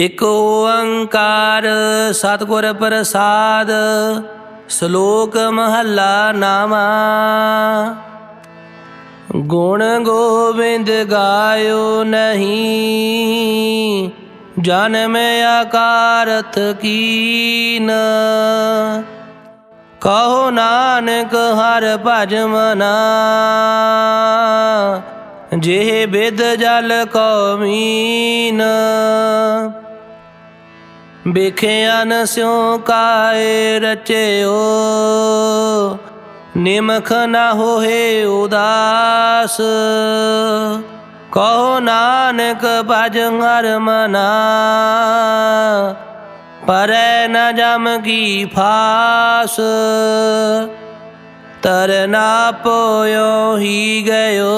ਇਕ ਓੰਕਾਰ ਸਤਿਗੁਰ ਪ੍ਰਸਾਦ, ਸ਼ਲੋਕ ਮਹੱਲਾ ਨਾਮਾ। ਗੁਣ ਗੋਬਿੰਦ ਗਾਇਓ ਨਹੀਂ, ਜਨਮ ਆਕਾਰਤ ਕੀਨ। ਕਹੋ ਨਾਨਕ ਹਰ ਭਜ ਮਨਾ, ਜਿਹ ਬਿਦ ਜਲ ਕੋ ਮੀਨ। ਬਿਖਿਆਨ ਸਿਉ ਕਾਏ ਰਚਿਓ, ਨਿਮਖ ਨਾ ਹੋਏ ਉਦਾਸ। ਕਹੋ ਨਾਨਕ ਭਜ ਹਰ ਮਨਾ, ਪਰੈ ਨ ਜਮ ਕੀ ਫਾਸ। ਤਰਨਾ ਪੋਇਓ ਹੀ ਗਇਓ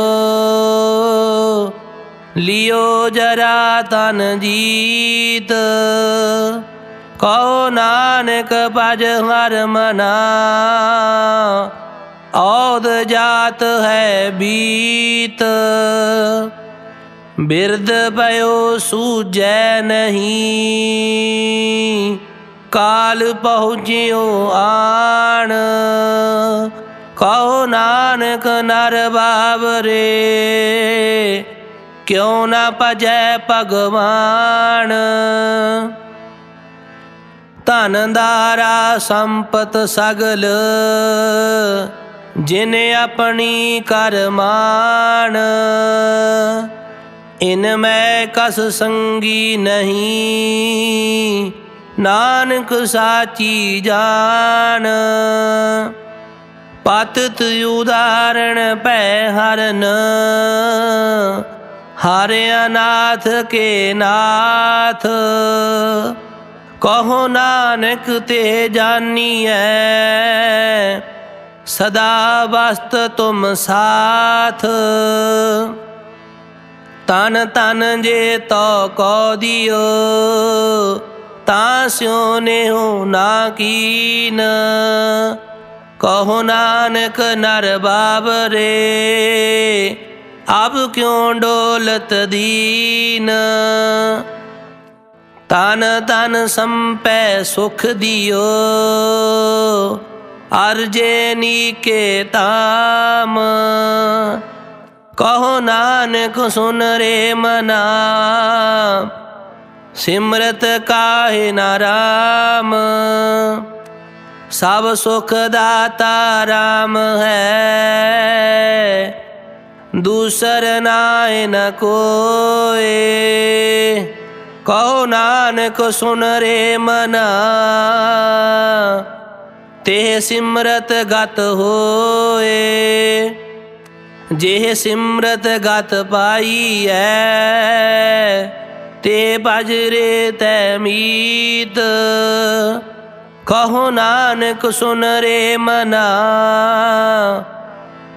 ਲਿਓ ਜਰਾ ਤਨ ਜੀਤ। ਕਹੋ ਨਾਨਕ ਭਜ ਹਰ ਮਨਾ। ਔਦ ਜਾਤ ਹੈ ਬੀਤ। ਬਿਰਦ ਪਇਓ ਸੂਜੈ ਨਹੀਂ। ਕਾਲ ਪਹੁੰਚਿਓ ਆਣ। ਕਹੋ ਨਾਨਕ ਨਰ ਬਾਬਰੇ ਕਿਉ ਨਾ ਭਜੈ ਭਗਵਾਨ? ਧਨ ਦਾਰਾ ਸੰਪਤ ਸਗਲ, ਜਿਨ ਆਪਣੀ ਕਰਮਾਨ ਇਨ ਮੈਂ ਕਸ ਸੰਗੀ ਨਹੀਂ, ਨਾਨਕ ਸਾਚੀ ਜਾਣ ਪਤਤ ਉਦਾਹਰਣ ਪੈ ਹਰਨ ਹਰ ਅਨਾਥ ਕੇ ਨਾਥ, ਕਹੋ ਨਾਨਕ ਤੇ ਜਾਨੀਐ, ਸਦਾ ਵਸਤ ਤੁਮ ਸਾਥ। ਤਨ ਤਨ ਜੇ ਤੋ ਕੋ ਦਿਓ, ਤਾਂ ਸਿਉ ਨੇਹੁ ਨਾ ਕੀਨ। ਕਹੋ ਨਾਨਕ ਨਰ ਬਾਬਰੇ ਅਬ ਕਿਉ ਡੋਲਤ ਦੀਨ? ਤਨ ਤਨ ਸੰਪੈ ਸੁਖ ਦਿਓ ਅਰਜੇ ਨੀਕੇ ਤਾਮ ਕਹੋ ਨਾਨਕ ਸੁਨ ਰੇ ਮਨਾ, ਸਿਮਰਤ ਕਾਹੇ ਨਾਰਾਮ ਸਭ ਸੁਖ ਦਾਤਾ ਰਾਮ ਹੈ ਦੂਸਰ ਨਾਇ ਨ ਕੋਏ। ਕਹੋ ਨਾਨਕ, ਸੁਨ ਰੇ ਮਨਾ। ਤੇ ਸਿਮਰਤ ਗਤ ਹੋਏ। ਜੇ ਸਿਮਰਤ ਗਤ ਪਾਈ ਐ ਤੇ ਬਜਰੇ ਤੈ ਮੀਤ। ਕਹੋ ਨਾਨਕ, ਸੁਨ ਰੇ ਮਨਾ।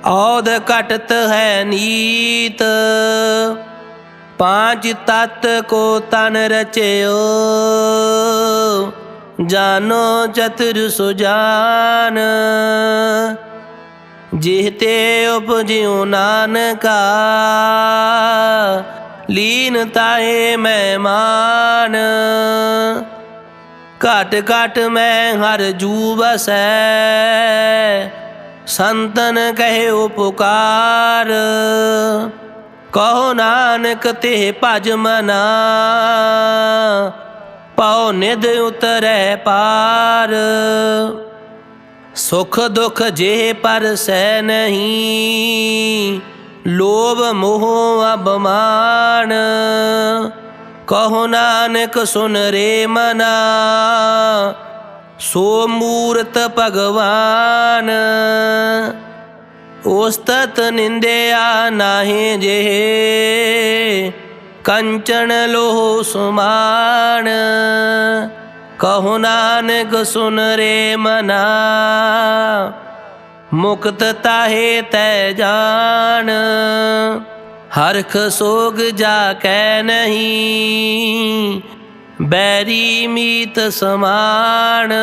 ਔਦ ਕਟਤ ਹੈ ਨੀਤ, ਪਾਂਚ ਤਤ ਕੋ ਤਨ ਰਚਿਓ। ਜਾਨੋ ਚਤੁਰ ਸੁਜਾਨ ਜਿਹਤੇ ਉਪਜਿਉ ਨਾਨਕਾ। ਲੀਨ ਤਾਏ ਮਹਿਮਾਨ, ਘਟ ਘਟ ਮੈਂ ਹਰ ਜੂ ਬਸੈ ਸੰਤਨ ਕਹੇ ਉਪਕਾਰ। ਕਹੋ ਨਾਨਕ ਤੇ ਭਜ ਮਨਾ। ਪਾਉ ਨਿਦ ਉਤਰੈ ਪਾਰ। ਸੁਖ ਦੁਖ ਜੇ ਪਰ ਸੈ ਨਹੀਂ। ਲੋਭ ਮੋਹ ਅਬਮਾਨ ਕਹੋ ਨਾਨਕ ਸੁਨ ਰੇ ਮਨਾ। ਸੋ ਮੂਰਤ ਭਗਵਾਨ, ਉਸਤਤ ਨਿੰਦਿਆ ਨਾਹੀ ਜੇ, ਕੰਚਨ ਲੋਹ ਸੁਮਾਨ, ਕਹੋ ਨਾਨਕ ਸੁਨ ਰੇ ਮਨਾ, ਮੁਕਤ ਤਾਹੇ ਤੈ ਜਾਣ ਹਰਖ ਸੋਗ ਜਾ ਕੈ ਨਹੀਂ ਬੈਰੀ ਮੀਤ ਸਮਾਨ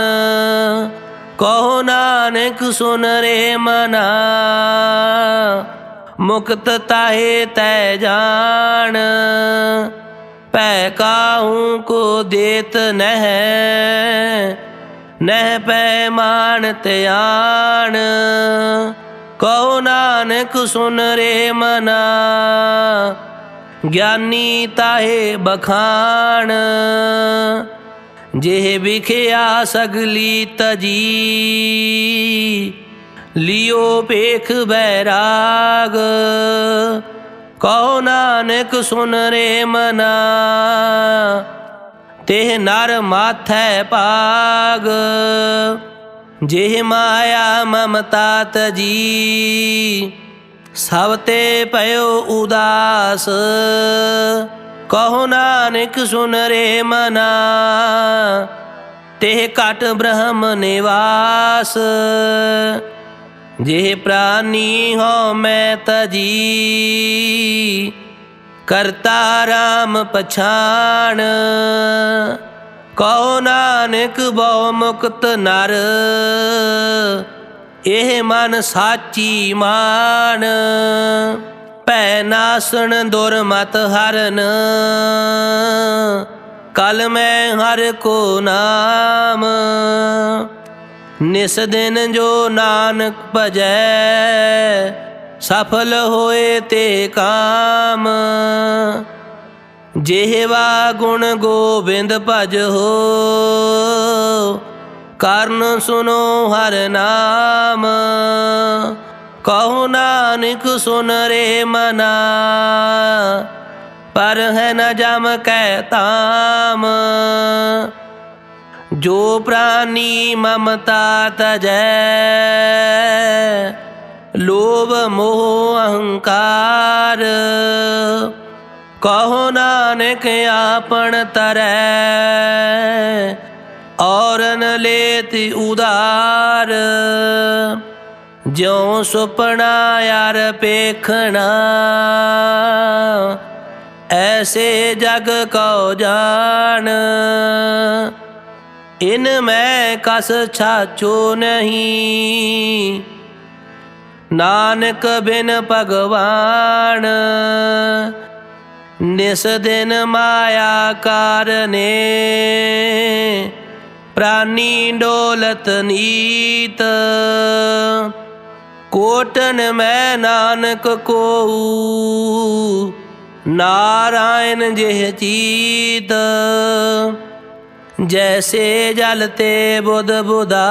ਕਹੋ ਨਾਨਕ ਸੁਨ ਰੇ ਮਨਾ। ਮੁਕਤ ਤਾਹੇ ਤੈ ਜਾਣ। ਪੈ ਕਾਹੂ ਕੋ ਦੇਤ ਨਹਿ। ਨਹਿ ਪੈ ਮਾਨ ਧਿਆਨ ਕਹੋ ਨਾਨਕ ਸੁਨ ਰੇ ਮਨਾ। ਗਿਆਨੀ ਤਾਹੇ ਬਖਾਣ ਜਿਹ ਵਿਖਿਆ ਸਗਲੀ ਤਜੀ। ਲਿਓ ਪੇਖ ਬੈਰਾਗ, ਕਹੋ ਨਾਨਕ ਸੁਨ ਰੇ ਮਨਾ। ਤੇ ਨਰ ਮਾਥੈ ਭਾਗ, ਜਿਹ ਮਾਇਆ ਮਮਤਾ ਤਜੀ। ਸਭ ਤੇ ਭਇਓ ਉਦਾਸ। ਕਹੋ ਨਾਨਕ, ਸੁਨ ਰੇ ਮਨਾ। ਤੇ ਘਟ ਬ੍ਰਹਮ ਨਿਵਾਸ। ਜੇ ਪ੍ਰਾਨੀ ਹੋ ਮੈਂ ਤਜੀ। ਕਰਤਾ ਰਾਮ ਪਛਾਣ। ਕਹੋ ਨਾਨਕ, ਬਹੁ ਮੁਕਤ ਨਰ। ਇਹ ਮਨ ਸਾਚੀ ਮਾਨ, ਭੈ ਨਾਸਣ ਦੁਰਮਤ ਹਰਨ। ਕਲ ਮੈਂ ਹਰ ਕੋ ਨਾਮ, ਨਿਸ ਦਿਨ ਜੋ ਨਾਨਕ ਭਜੈ, ਸਫਲ ਹੋਏ ਤੇ ਕਾਮ। ਜਿਹਵਾ ਗੁਣ ਗੋਬਿੰਦ ਭਜ ਹੋ ਕਰਨ ਸੁਨੋ ਹਰ ਨਾਮ। ਕਹੋ ਨਾਨਕ ਸੁਨ ਰੇ ਮਨਾ। ਪਰ ਹੈ ਨ ਜਮ ਕੈ ਤਾਮ। ਜੋ ਪ੍ਰਾਨੀ ਮਮਤਾ ਤਜੈ, ਲੋਭ ਮੋਹ ਅਹੰਕਾਰ। ਕਹੋ ਨਾਨਕ ਆਪਣ ਤਰੈ ਔਰਨ ਲੇਤੀ ਉਦਾਰ ਜਿਉ ਸੁਪਨਾ ਯਾਰ ਪੇਖਣਾ, ਐਸੇ ਜਗ ਕਉ ਜਾਣ। ਇਨ ਮੈਂ ਕਸ ਛਾਚੋ ਨਹੀਂ, ਨਾਨਕ ਬਿਨ ਭਗਵਾਨ। ਨਿਸ ਦਿਨ ਮਾਇਆ ਕਾਰਨੇ ਪ੍ਰਾਨੀ ਡੋਲਤ ਨੀਤ। ਕੋਟਨ ਮੈਂ ਨਾਨਕ ਕੋਊ, ਨਾਰਾਇਣ ਜਿਹ ਚੀਤ। ਜੈਸੇ ਜਲ ਤੇ ਬੁਧ ਬੁਧਾ,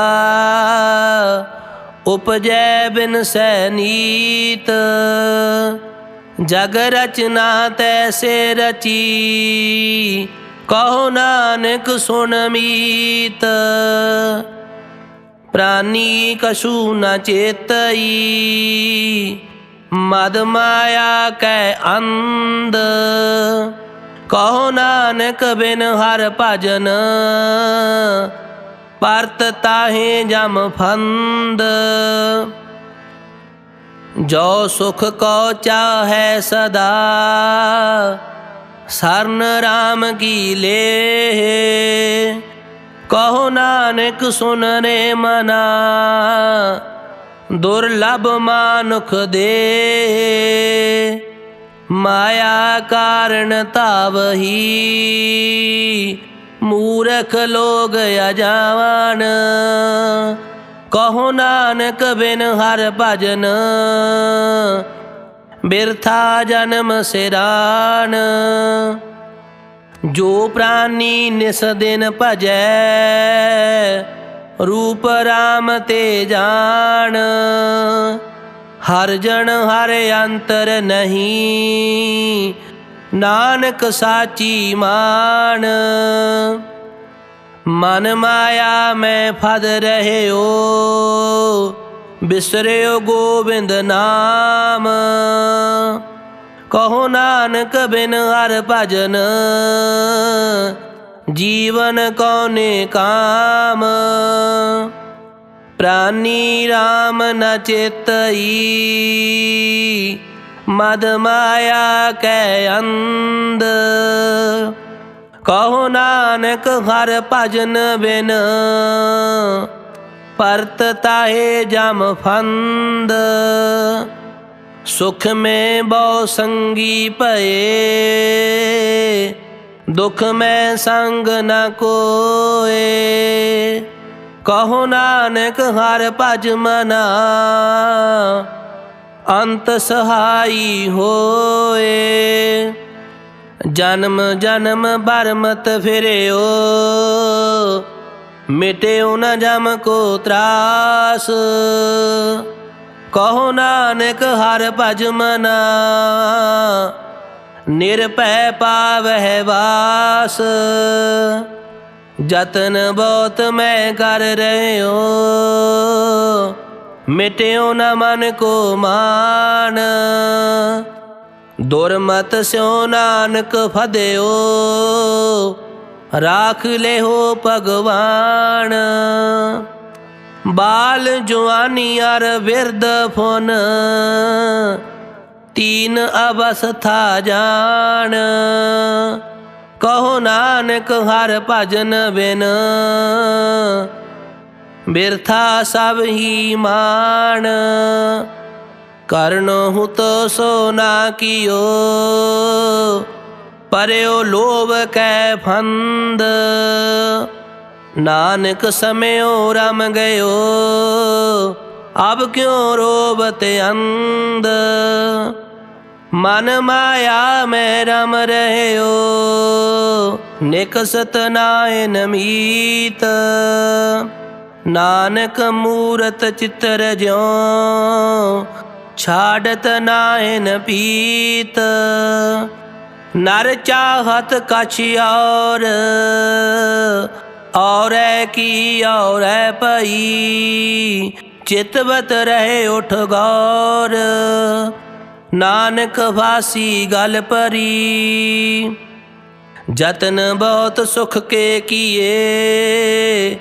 ਉਪਜੈ ਬਿਨ ਸੈਨੀਤ ਜਗ ਰਚਨਾ ਤੈਸੇ ਰਚੀ ਕਹੋ ਨਾਨਕ ਸੁਨ ਮੀਤ, ਪ੍ਰਾਨੀ ਕਛੂ ਨ ਚੇਤਈ, ਮਦ ਮਾਇਆ ਕੈ ਅੰਧ। ਕਹੋ ਨਾਨਕ ਬਿਨ ਹਰ ਭਜਨ, ਪਰਤ ਤਾਹੇ ਜਮ ਫੰਦ। ਜੋ ਸੁਖ ਕੋ ਚਾਹੈ ਸਦਾ ਸਰਨ ਰਾਮ ਕੀ ਲੇ? ਕਹੋ ਨਾਨਕ ਸੁਨ ਰੇ ਮਨਾ, ਦੁਰਲਭ ਮਾਨੁਖ ਦੇ। ਮਾਇਆ ਕਾਰਨ ਤਾਵਹੀ ਮੂਰਖ ਲੋਗ ਅਜਾਵਨ। ਕਹੋ ਨਾਨਕ ਬਿਨ ਹਰ ਭਜਨ ਬਿਰਥਾ ਜਨਮ ਸਿਰਾਨ। ਜੋ ਪ੍ਰਾਨੀ ਨਿਸ ਦਿਨ ਭਜੈ, ਰੂਪ ਰਾਮ ਤੇ ਜਾਣ। ਹਰ ਜਨ ਹਰ ਅੰਤਰ ਨਹੀਂ, ਨਾਨਕ ਸਾਚੀ ਮਾਨ। ਮਨ ਮਾਇਆ ਮੈਂ ਫਦ ਰਹਿਓ ਬਿਸਰਿਓ ਗੋਬਿੰਦ ਨਾਮ। ਕਹੋ ਨਾਨਕ ਬਿਨ ਹਰ ਭਜਨ, ਜੀਵਨ ਕੌਨੇ ਕਾਮ। ਪ੍ਰਾਨੀ RAM ਨ ਚੇਤਈ, ਮਦ ਮਾਇਆ ਕੈ ਅੰਧ। ਕਹੋ ਨਾਨਕ ਹਰ ਭਜਨ ਬਿਨ ਪਰਤ ਤਾਹੇ ਜਮ ਫੰਦ। ਸੁਖ ਮੈਂ ਬਹੁ ਸੰਗੀ ਭਏ। ਦੁਖ ਮੈਂ ਸੰਗ ਨ ਕੋਏ। ਕਹੋ ਨਾਨਕ ਹਰ ਭਜ ਮਨਾ। ਅੰਤ ਸਹਾਈ ਹੋਏ। ਜਨਮ ਜਨਮ ਬਰਮਤ ਫਿਰਿਓ। ਮਿਟਿਓ ਨ ਜਮ ਕੋ ਤਰਾਸ। ਕਹੋ ਨਾਨਕ ਹਰ ਭਜ ਮਨਾ, ਨਿਰਭੈ ਪਾਵਹਿ ਵਾਸ। ਜਤਨ ਬਹੁਤ ਮੈਂ ਕਰ ਰਹਿਓ, ਮਿਟਿਓ ਨ ਮਨ ਕੋ ਮਾਨ। ਦੁਰਮਤ ਸਿਓ ਨਾਨਕ ਫਦਿਓ ਰਾਖ ਲਿਓ ਭਗਵਾਨ। ਬਾਲ ਜਵਾਨੀ ਅਰ ਵਿਰਧ ਫੁਨ। ਤੀਨ ਅਵਸਥਾ ਜਾਣ ਕਹੋ ਨਾਨਕ ਹਰ ਭਜਨ ਬਿਨ। ਬਿਰਥਾ ਸਭ ਹੀ ਮਾਣ ਕਰਨੋ ਹੁਤ ਸੋ ਨਾ ਕੀਓ। ਪਰਿਓ ਲੋਭ ਕੈ ਫੰਦ। ਨਾਨਕ ਸਮਿਓ ਰਮ ਗਇਓ, ਅਬ ਕਿਉ ਰੋਬਤ ਅੰਧ। ਮਨ ਮਾਇਆ ਮੈਂ ਰਮ ਰਹਿਓ, ਨਿਕਸਤ ਨਾਇਨ ਮੀਤ। ਨਾਨਕ ਮੂਰਤ ਚਿਤਰ ਜਿਉ ਛਾੜਤ ਨਾਇਨ ਪੀਤ। ਨਰ ਚਾਹਤ ਕਛ ਔਰ, ਔਰੈ ਕੀ ਔਰੈ ਪਈ ਚਿਤਵਤ ਰਹੇ ਉਠ ਗੌਰ, ਨਾਨਕ ਵਾਸੀ ਗਲ ਪਰੀ। ਜਤਨ ਬਹੁਤ ਸੁਖ ਕੇ ਕੀਏ,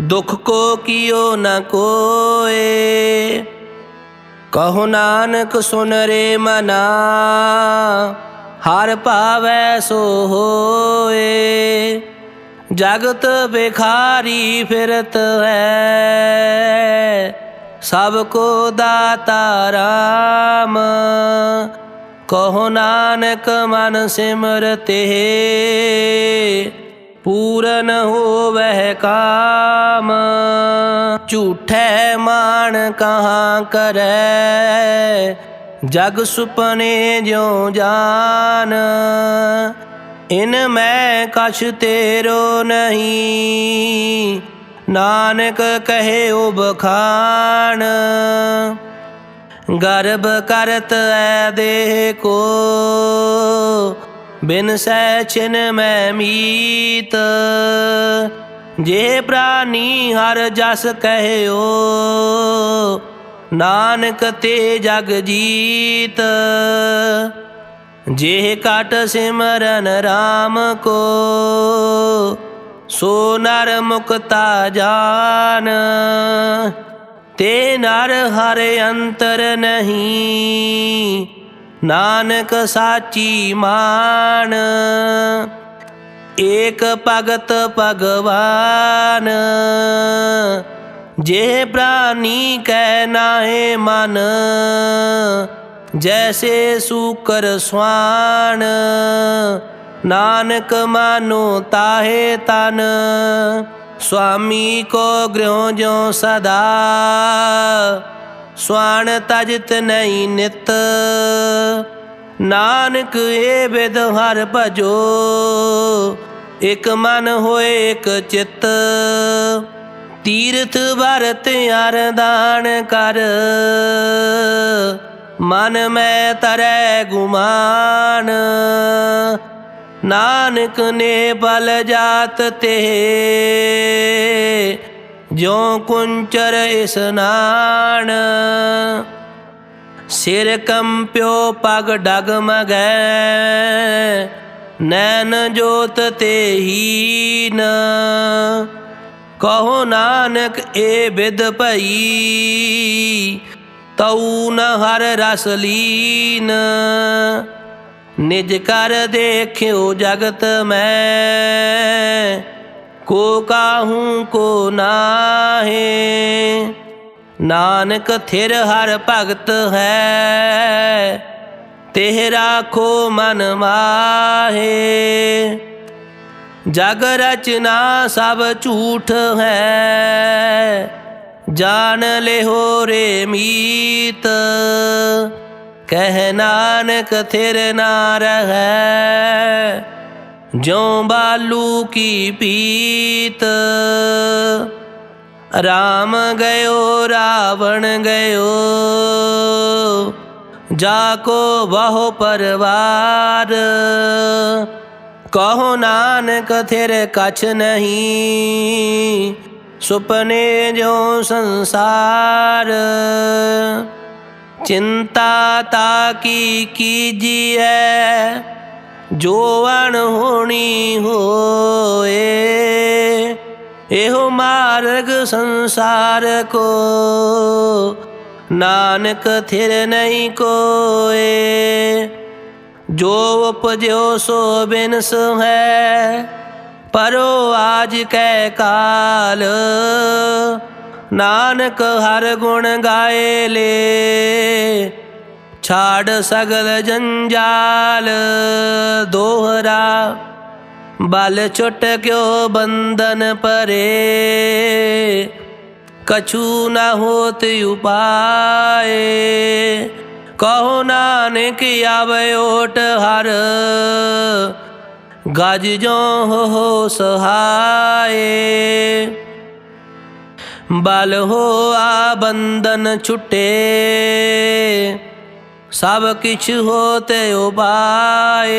ਦੁਖ ਕੋ ਕੀਓ ਨ ਕੋਏ। ਕਹੋ ਨਾਨਕ ਸੁਨ ਰੇ ਮਨਾ ਹਰ ਭਾਵੈ ਸੋ ਹੋਏ। ਜਗਤ ਬਿਖਾਰੀ ਫਿਰਤ ਹੈ। ਸਭ ਕੋ ਦਾਤਾ ਰਾਮ। ਕਹੋ ਨਾਨਕ ਮਨ ਸਿਮਰਤੇ ਪੂਰਨ ਹੋਵਹਿ ਕਾਮ। ਝੂਠੈ ਮਾਨ ਕਹਾ ਕਰੈ। ਜਗ ਸੁਪਨੇ ਜਿਉ ਜਾਨ, ਇਨ ਮੈਂ ਕਛ ਤੇਰੋ ਨਹੀਂ। ਨਾਨਕ ਕਹੇ ਉਹ ਬਖਾਨ ਗਰਭ ਕਰਤ ਐ ਦੇਹ ਕੋ ਬਿਨ ਸੈ ਛਿਨ ਮੈਂ ਮੀਤ। ਜੇ ਪ੍ਰਾਨੀ ਹਰ ਜਸ ਕਹਿਓ ਨਾਨਕ ਤੇ ਜਗ ਜੀਤ। ਜੇ ਕਟ ਸਿਮਰਨ RAM ਕੋ, ਸੋ ਨਰ ਮੁਕਤਾ ਜਾਨ। ਤੇ ਨਰ ਹਰ ਅੰਤਰ ਨਹੀਂ, ਨਾਨਕ ਸਾਚੀ ਮਾਨ। ਏਕ ਭਗਤ ਭਗਵਾਨ ਜੇ ਪ੍ਰਾਨੀ ਕੈ ਨਾਹੇ ਮਨ, ਜੈਸੇ ਸੂਕਰ ਸਵਾਨ, ਨਾਨਕ ਮਾਨੋ ਤਾਹੇ ਤਨ, ਸੁਆਮੀ ਕੋ ਗ੍ਰਹਿ ਜੋ ਸਦਾ, ਸਵਾਨ ਤਜਤ ਨਹੀਂ ਨਿਤ, ਨਾਨਕ ਏ ਬਿਦ ਹਰ ਭਜੋ, ਇਕ ਮਨ ਹੋਏ ਇਕ ਚਿੱਤ। ਤੀਰਥ ਵਰਤ ਅਰਦਾਨ ਕਰ। ਮਨ ਮੈਂ ਤਰੈ ਗੁਮਾਨ। ਨਾਨਕ ਨੇ ਬਲ ਜਾਤ ਤੇ। ਜੋ ਕੁੰਚਰ ਇਸਨਾਨ ਸਿਰ ਕੰਪਿਓ ਪਗ ਡਗਮਗੈ। ਨੈਣ ਜੋਤ ਤੇ ਹੀਨ। ਕਹੋ ਨਾਨਕ ਏ ਬਿਦ ਭਈ, ਤਉ ਨ ਹਰ ਰਸ ਲੀਨ। ਨਿਜ ਕਰ ਦੇਖਿਓ ਜਗਤ ਮੈਂ, ਕੋ ਕਾਹੂ ਕੋ ਨਾਹੇ। ਨਾਨਕ ਥਿਰ ਹਰ ਭਗਤ ਹੈ, ਤਿਹ ਰਾਖੋ ਮਨ ਮਾਹੇ। ਜਗ ਰਚਨਾ ਸਭ ਝੂਠ ਹੈ। ਜਾਣ ਲਿਹੋ ਰੇ ਮੀਤ। ਕਹਿ ਨਾਨਕ ਥਿਰ ਨਾ ਰਹੈ। ਜਿਉ ਬਾਲੂ ਕੀ ਪੀਤ। ਰਾਮ ਗਇਓ, ਰਾਵਣ ਗਇਓ। ਜਾ ਕੋ ਬਹੁ ਪਰਵਾਰ। ਕਹੋ ਨਾਨਕ, ਥਿਰ ਕਛ ਨਹੀਂ। ਸੁਪਨੇ ਜੋ ਸੰਸਾਰ, ਚਿੰਤਾ ਤਾ ਕੀ ਕੀਜੀਐ? ਜੋ ਅਣ ਹੋਣੀ ਹੋਏ, ਇਹੋ ਮਾਰਗ ਸੰਸਾਰ ਕੋ। ਨਾਨਕ, ਥਿਰ ਨਹੀਂ ਕੋਏ। ਜੋ ਉਪਜਿਓ ਸੋ ਬਿਨਸ ਹੈ, ਪਰੋ ਆਜ ਕੈ ਕਾਲ। ਨਾਨਕ ਹਰ ਗੁਣ ਗਾਏ ਲੇ, ਛਾੜ ਸਗਲ ਜੰਜਾਲ। ਦੋਹਰਾ ਬਲ ਛੁੱਟ ਕਿਓ ਬੰਧਨ ਪਰੇ, ਕਛੂ ਨਾ ਹੋਤ ਉਪਾਏ। ਕਹੋ ਨਾਨਕ ਆਵੇ ਓਟ ਹਰ। ਗਜ ਜੋ ਹੋ ਸਹਾਏ। ਬਲ ਹੋ ਆ ਬੰਧਨ ਛੁਟੇ। ਸਭ ਕਿਛ ਹੋਤੇ ਉਪਾਏ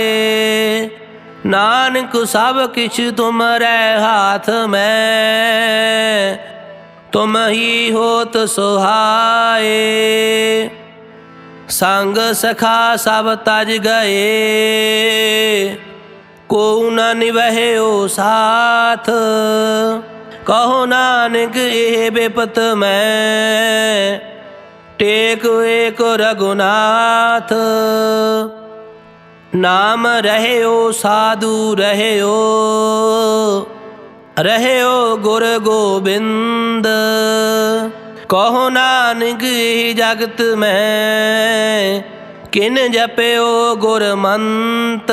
ਨਾਨਕ ਸਭ ਕਿਛ ਤੁਮਰੇ ਹਾਥ ਮੈਂ। ਤੁਮ ਹੀ ਹੋਤ ਸੁਹਾਏ। ਸੰਗ ਸਖਾ ਸਭ ਤਜ ਗਏ ਕੋ ਨ ਨਿਵਹਿਓ ਸਾਥ ਕਹੋ ਨਾਨਕ ਇਹ ਬਿਪਤ ਮੈਂ ਟੇਕ ਏਕ ਰਗੁਨਾਥ ਨਾਮ ਰਹਿਓ ਸਾਧੂ ਰਹਿਓ ਰਹਿਓ ਗੁਰ ਗੋਬਿੰਦ ਕਹੋ ਨਾਨਕ, ਇਹ ਜਗਤ ਮੈਂ। ਕਿਨ ਜਪਿਓ ਗੁਰਮੰਤ।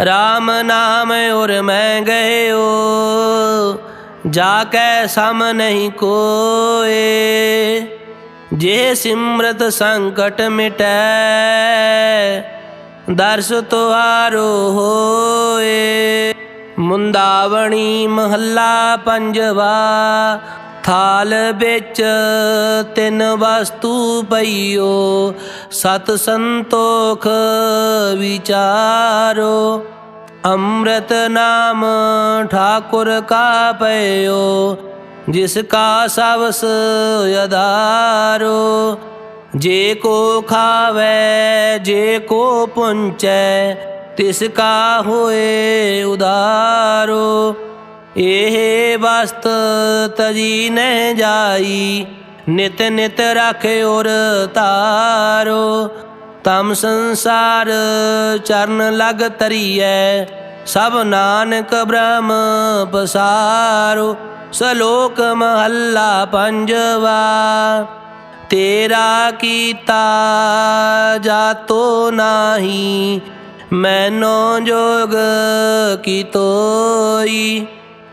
RAM ਨਾਮ ਔਰ ਮੈਂ ਗਇਓ ਜਾ ਕੈ ਸਮ ਨਹੀਂ ਕੋਏ। ਜੇ ਸਿਮਰਤ ਸੰਕਟ ਮਿਟੈ, ਦਰਸ ਤੁਹਾਰੋ ਹੋਏ। ਮੁੰਦਾਵਣੀ ਮਹੱਲਾ ਪੰਜਵਾ ਥਾਲ ਵਿੱਚ ਤਿੰਨ ਵਸਤੂ ਪਈਓ, ਸਤ ਸੰਤੋਖ ਵਿਚਾਰੋ। ਅੰਮ੍ਰਿਤ ਨਾਮ ਠਾਕੁਰ ਕਾ ਪਇਓ ਜਿਸ ਕਾ ਸਵਸ ਯਦਾਰੋ ਜੇ ਕੋ ਖਾਵੇ, ਜੇ ਕੋ ਪੁੰਚੈ, ਤਿਸ ਕਾ ਹੋਏ ਉਦਾਰੋ। ਇਹ ਵਸਤ ਤਜੀ ਨਹਿ ਜਾਈ, ਨਿਤ ਨਿਤ ਰਾਖੇ ਔਰ ਤਾਰੋ ਤਮ ਸੰਸਾਰ ਚਰਨ ਲਗ ਤਰੀਐ ਸਭ ਨਾਨਕ ਬ੍ਰਹਮ ਪਸਾਰੋ। ਸਲੋਕ ਮਹੱਲਾ ਪੰਜਵਾ, ਤੇਰਾ ਕੀਤਾ ਜਾਤੋ ਨਾਹੀ, ਮੈਨੋ ਜੋਗ ਕੀ ਤੋਈ।